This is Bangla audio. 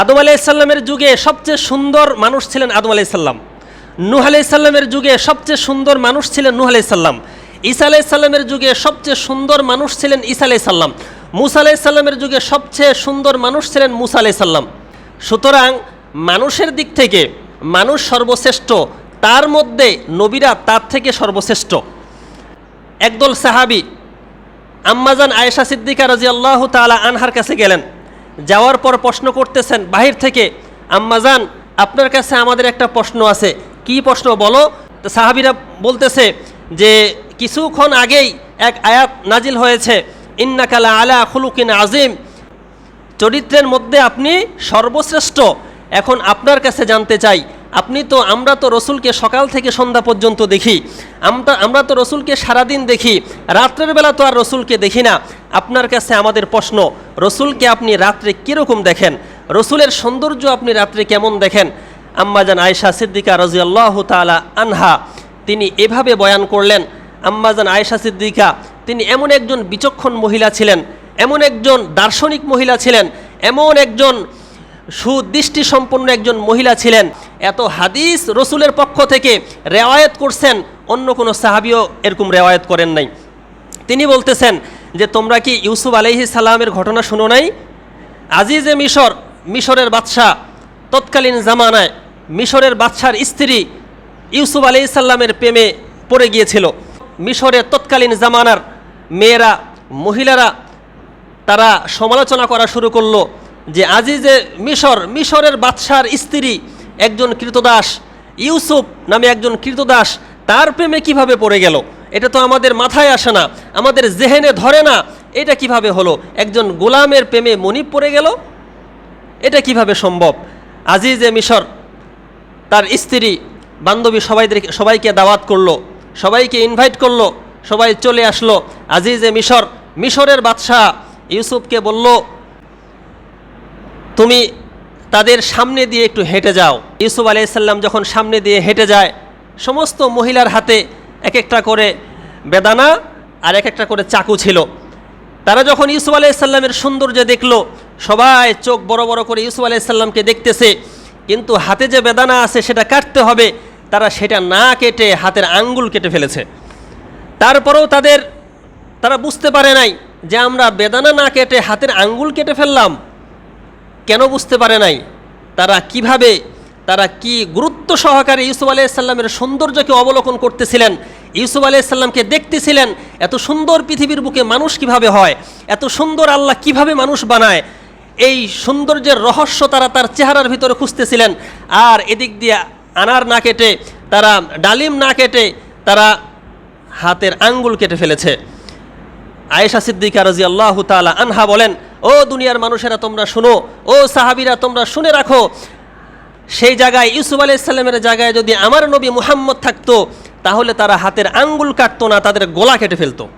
আদম আলাইসাল্লামের যুগে সবচেয়ে সুন্দর মানুষ ছিলেন আদম আলাইসাল্লাম নুহ আলাইসাল্লামের যুগে সবচেয়ে সুন্দর মানুষ ছিলেন নুহ আলাইসাল্লাম ঈসা আলাইসাল্লামের যুগে সবচেয়ে সুন্দর মানুষ ছিলেন ঈসা আলাইসাল্লাম মুসা আলাইসাল্লামের যুগে সবচেয়ে সুন্দর মানুষ ছিলেন মুসা আলাইসাল্লাম সুতরাং মানুষের দিক থেকে মানুষ সর্বশ্রেষ্ঠ, তার মধ্যে নবীরা তার থেকে সর্বশ্রেষ্ঠ। একদল সাহাবি আম্মাজান আয়েশা সিদ্দিকা রাজি আল্লাহ তালা আনহার কাছে গেলেন। যাওয়ার পর প্রশ্ন করতেছেন, বাহির থেকে আম্মাজান আপনার কাছে আমাদের একটা প্রশ্ন আছে। কি প্রশ্ন? বলো। সাহাবিরা বলতেছে যে, কিছুক্ষণ আগেই এক আয়াত নাজিল হয়েছে ইন্নাকালা আলা খুলুকিন আজিম চরিত্রের মধ্যে আপনি সর্বশ্রেষ্ঠ। এখন আপনার কাছে জানতে চাই আপনি তো, আমরা তো রসুলকে সকাল থেকে সন্ধ্যা পর্যন্ত দেখি। আমরা আমরা তো রসুলকে সারাদিন দেখি। রাত্রের বেলা তো আর রসুলকে দেখি না। আপনার কাছে আমাদের প্রশ্ন, রসুলকে আপনি রাত্রে কীরকম দেখেন? রসুলের সৌন্দর্য আপনি রাত্রে কেমন দেখেন? আম্মাজান আয়েশা সিদ্দিকা রাজিয়াল্লাহ তালা আনহা, তিনি এভাবে বয়ান করলেন, আম্মাজান আয়েশা সিদ্দিকা, তিনি এমন একজন বিচক্ষণ মহিলা ছিলেন, এমন একজন দার্শনিক মহিলা ছিলেন, এমন একজন সুদৃষ্টি সম্পন্ন একজন মহিলা ছিলেন এত হাদিস রসুলের পক্ষ থেকে রেওয়ায়ত করছেন, অন্য কোনো সাহাবিও এরকম রেওয়ায়ত করেন নাই। তিনি বলতেছেন যে, তোমরা কি ইউসুফ আলহি সালামের ঘটনা শুনো নাই? আজিজে মিশর, মিশরের বাদশাহ, তৎকালীন জামানায় মিশরের বাদশার স্ত্রী ইউসুফ আলি সাল্লামের প্রেমে পড়ে গিয়েছিল। মিশরের তৎকালীন জামানার মেয়েরা, মহিলারা, তারা সমালোচনা করা শুরু করল যে, আজিজে মিশর, মিশরের বাদশার স্ত্রী একজন কৃতদাস ইউসুফ নামে একজন কৃতদাস তার প্রেমে কীভাবে পড়ে গেল? এটা তো আমাদের মাথায় আসে না, আমাদের জেহেনে ধরে না, এটা কীভাবে হলো? একজন গোলামের প্রেমে মনিব পড়ে গেল? এটা কীভাবে সম্ভব? আজিজে মিশর, তার স্ত্রী, বান্ধবী সবাইদের, সবাইকে দাওয়াত করল, সবাইকে ইনভাইট করল, সবাই চলে আসলো। আজিজে মিশর, মিশরের বাদশাহ ইউসুফকে বলল, তুমি তাদের সামনে দিয়ে একটু হেঁটে যাও। ইউসুফ আলাইসাল্লাম যখন সামনে দিয়ে হেঁটে যায়, সমস্ত মহিলার হাতে এক একটা করে বেদানা আর এক একটা করে চাকু ছিল। তারা যখন ইউসুফ আলাইসাল্লামের সৌন্দর্য দেখল, সবাই চোখ বড় বড় করে ইউসুফ আলাইসাল্লামকে দেখতেছে। কিন্তু হাতে যে বেদানা আছে সেটা কাটতে হবে, তারা সেটা না কেটে হাতের আঙ্গুল কেটে ফেলেছে। তারপরেও তাদের, তারা বুঝতে পারে নাই যে আমরা বেদানা না কেটে হাতের আঙ্গুল কেটে ফেললাম। কেন বুঝতে পারে নাই? তারা কীভাবে, তারা কি গুরুত্ব সহকারে ইউসুফ আলাইসাল্লামের সৌন্দর্যকে অবলোকন করতেছিলেন? ইউসুফ আলাইসাল্লামকে দেখতেছিলেন, এত সুন্দর পৃথিবীর বুকে মানুষ কীভাবে হয়? এত সুন্দর আল্লাহ কীভাবে মানুষ বানায়? এই সৌন্দর্যের রহস্য তারা তার চেহারার ভিতরে খুঁজতেছিলেন। আর এদিক দিয়ে আনার না কেটে, তারা ডালিম না কেটে, তারা হাতের আঙ্গুল কেটে ফেলেছে। আয়েশা সিদ্দিকা রাজি আল্লাহ তালা আনহা বলেন ও দুনিয়ার মানুষেরা তোমরা শুনো, ও সাহাবিরা তোমরা শুনে রাখো। সেই জায়গায় ইউসুফ আলাইসাল্লামের জায়গায় যদি আমার নবী মুহাম্মদ থাকতো, তাহলে তারা হাতের আঙ্গুল কাটতো না, তাদের গোলা কেটে ফেলতো।